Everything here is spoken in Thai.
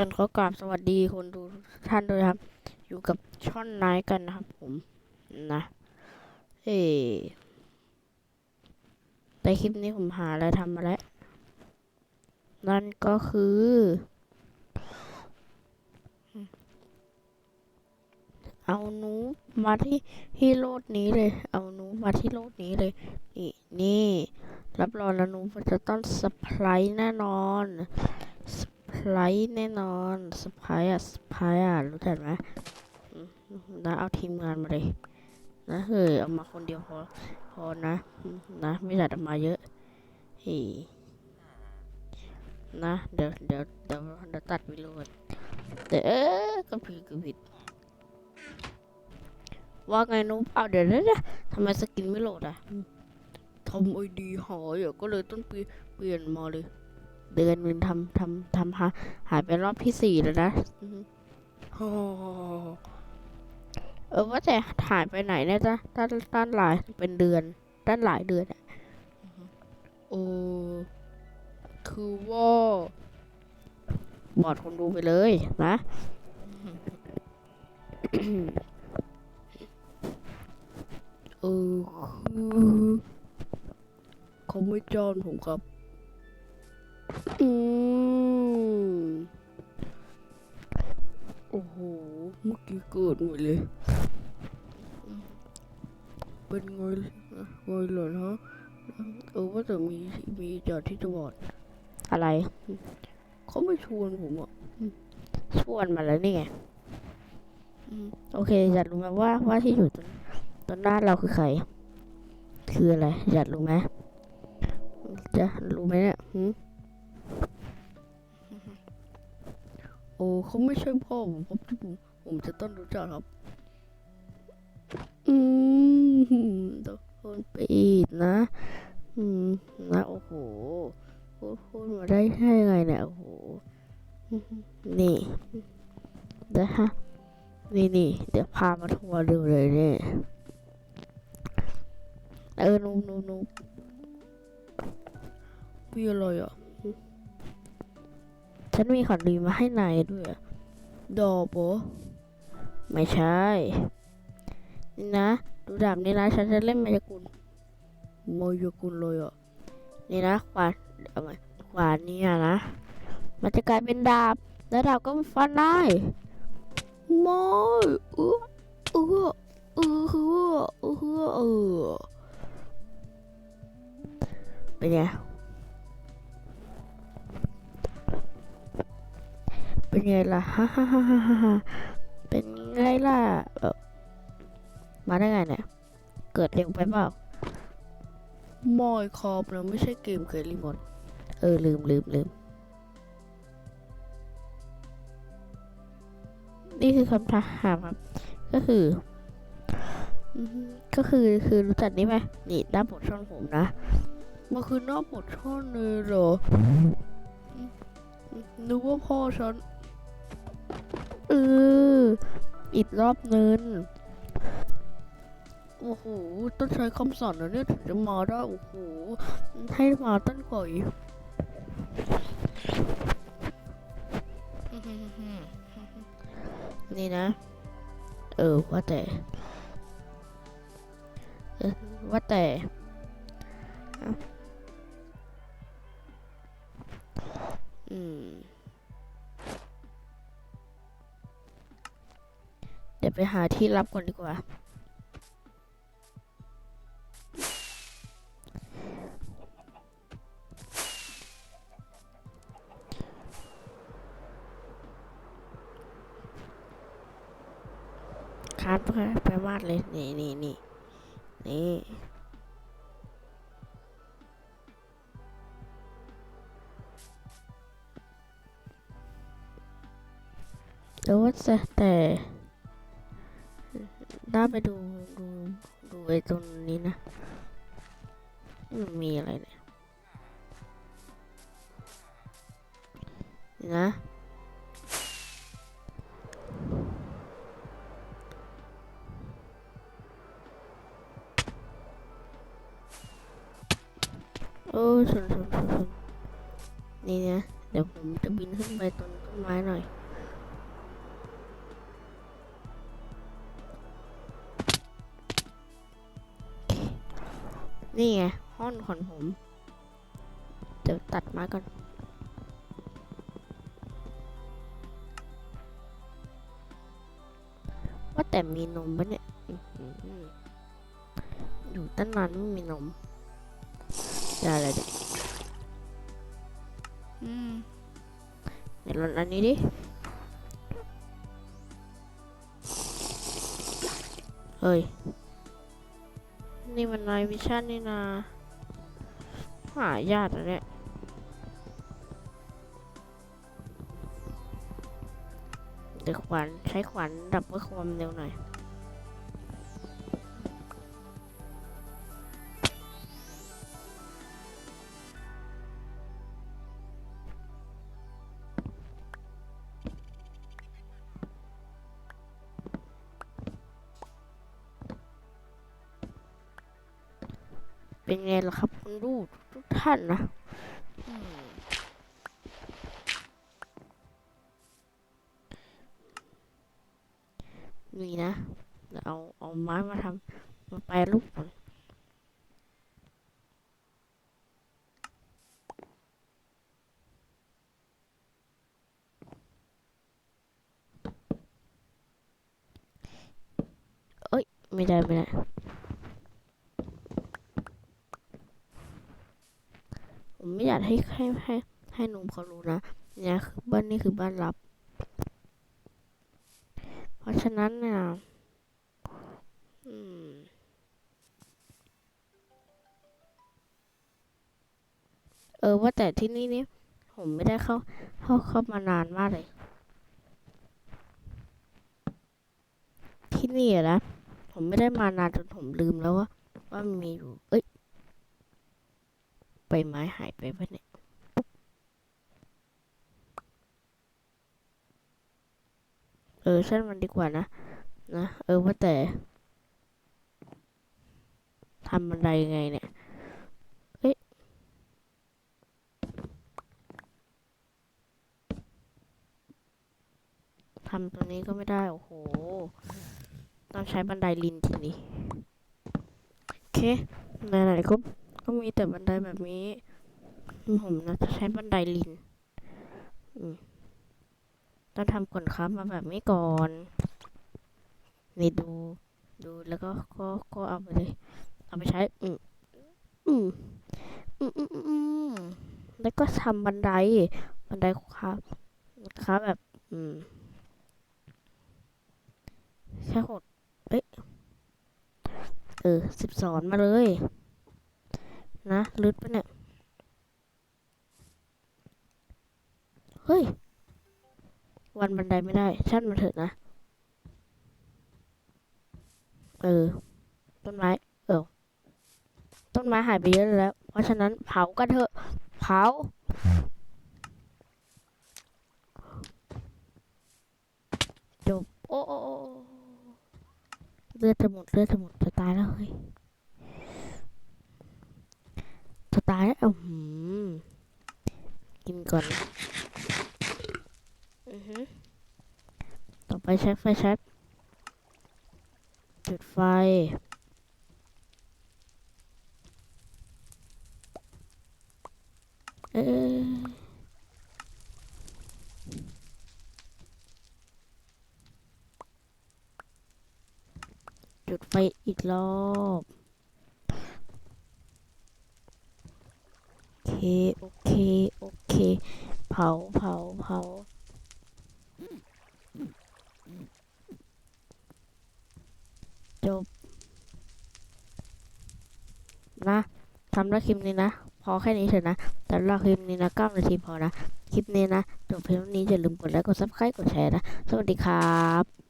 กันขอกราบสวัสดีคนดูทุกท่านด้วยครับ อยู่กับช่อนไนท์กันนะครับผมนะเฮ้ในคลิปนี้ผมหาอะไรทำมาแล้ว นั่นก็คือ เอาหนูมาที่ที่โลดนี้เลย เอาหนูมาที่โลดนี้เลย นี่นี่ รับรองแล้วหนูจะต้องสไพรส์แน่นอน ไพรส์แน่นอนสไพรส์อะสไพรส์อะรู้จักไหมนะเอาทีมงานมาเลยนะเฮ้ยเอามาคนเดียวพอพอนะ นะไม่จัดเอามาเยอะฮ้ยนะเดี๋ยวเดี๋ยวเดี๋ยวเดี๋ยวตัดวิดีโอก่อนเดเอ๊ะก็ผิดก็ผิดว่าไงนุ๊กเอาเดี๋ยวเดี๋ยวทำไมสกินไม่โหลดอะทำไอดีหายอะก็เลยต้องเปลี่ยนมาเลย เดือนหนึ่งทำทำทำหาหายไปรอบที่สี่แล้วนะอือฮึฮ่าเออว่าแต่หายไปไหนเนี่ยจ้ะด้านด้านหลายเป็นเดือนด้านหลายเดือนอะอือฮึเออคือว่าบอดคนดูไปเลยนะอืมเออคือเขาไม่จ้างผมครับ อืมโอ้โห เมื่อกี้เกิดหมดเลย เป็นไงไงเหรอฮะเออว่าแต่มีมีจอดที่จะบอด อะไร เขาไม่ชวนผมอะอืมชวนมาแล้วนี่ไงอืมโอเค อยากรู้ไหมว่าว่าที่อยู่ตรงตอนหน้าเราคือใคร คืออะไร อยากรู้ไหมจะรู้ไหมเนี่ย อ้เขาไม่ใช่พ่อผมผมผมผมจะต้องรู้จักครับ อืมโดนไปอีกนะ อืมนะโอ้โหพูดพูดมาได้ยังไงเนี่ยโอ้โห นี่นะฮะนี่นี่เดี๋ยวพามาทัวร์ดูเลยเนี่ยเออนูนูนูมีอะไรอะ ฉันมีของดีมาให้นายด้วยอะดอกโบไม่ใช่นี่นะ ดูดาบนี่นะ ฉันจะเล่นมายากลมายากลเลยอะ นี่นะขวานเอามาขวานเนี่ยนะ มันจะกลายเป็นดาบ แล้วดาบก็ฟันได้ไม่เออเออเออเออเออเออเป็นไง เป็นไงล่ะฮ่าฮ่าฮ่าฮ่าฮ่าฮ่าเป็นไงล่ะเออมาได้ไงเนี่ย เกิดเร็วไปเปล่าไม่ครับนะไม่ใช่เกมเกมรีโมทเออ ลืมลืมลืมนี่คือคำถามครับ ก็คืออืมก็คือคือรู้จักนี่ไหมนี่ด้านบทช่องผมนะมันคือหน้าปวดช่อนเลยเหรออืมนึกว่าพ่อฉัน เอออีกรอบนึงโอ้โห ต้องใช้คำสั่นนะเนี่ยถึงจะมาได้ โอ้โห ให้มาตั้งก่อยนี่นะ เออ ว่าแต่เออว่าแต่อืม ไปหาที่รับก่อนดีกว่าคาดไปไปวาดเลย นี่นี่นี่นี่แต่ ว่าไปดูดูดูไอ้ตรงนี้นะมันมีอะไรเนี่ยนะโอ้ชนชนชนชนนี่นะ เดี๋ยวผมจะบินขึ้นไปต้นต้นไม้หน่อย นี่ไง ห้อนของผม เดี๋ยวตัดไม้ก่อน ว่าแต่มีนมปะเนี่ยอื้อหืออยู่ตั้งนานไม่มีนมได้อะไรดิอืมเดี๋ยวลองอันนี้ดิ เฮ้ย นี่มันนายวิชั่นนี่นา หายากอะเนี่ยเดี๋ยวขวานใช้ขวานดับเบิลความเร็วหน่อย เป็นไงล่ะครับ คุณดูทุกท่านนะนี่นะเดี๋ยวเอาเอาไม้มาทำมาแปรรูปก่อนเอ้ย ไม่ได้ ไม่ได้ ผม ไม่อยากให้ให้ให้ให้หนุ่มเขารู้นะเนี่ยคือบ้านนี่คือบ้านลับ เพราะฉะนั้นเนี่ยอืมเออว่าแต่ที่นี่นี่ผมไม่ได้เข้าเข้าเข้ามานานมากเลย ที่นี่นะผมไม่ได้มานานจนผมลืมแล้วว่าว่ามีอยู่ เอ้ย ใบไม้หายไปปะเนี่ยเออช่างมันดีกว่านะ นะ เออว่าแต่ทำบันไดยังไงเนี่ยเอ้ยทำตรงนี้ก็ไม่ได้ โอ้โห ต้องใช้บันไดลินทีนี้ โอเคไหนๆก็ ก็มีแต่บันไดแบบนี้ ผมนะจะใช้บันไดลินต้องทำก่อนครับมาแบบนี้ก่อนนี่ดู ดูแล้วก็ก็ก็เอาไปเลยเอาไปใช้ อืมอืมอืมอืมอืมอืมแล้วก็ทำบันได บันไดครับครับแบบ อืมแค่หดเอ้ยเออสิบสอนมาเลย นะลึดปะเนี่ย เฮ้ย วันบันไดไม่ได้ ชั่นมาเถอะนะ เออ ต้นไม้ เออ ต้นไม้หายไปเยอะแล้ว เพราะฉะนั้นเผากันเถอะ เผาจบโอ้โอ้โอ้เลือดจะหมดเลือดจะหมดจะตายแล้วเฮ้ย จะตายแล้ว อื้อหือกินก่อนอือฮึต่อไปใช้ไฟแช็กจุดไฟเออจุดไฟอีกรอบ โอเคโอเค โอเค เผา เผา เผา จบ นะทำแล้วคลิปนี้นะ พอแค่นี้เถอะนะ แต่ละคลิปนี้นะ9นาทีพอนะ คลิปนี้นะ จบเพียงนี้อย่าลืมกดไลค์ กดซับสไครต์กดแชร์นะ สวัสดีครับ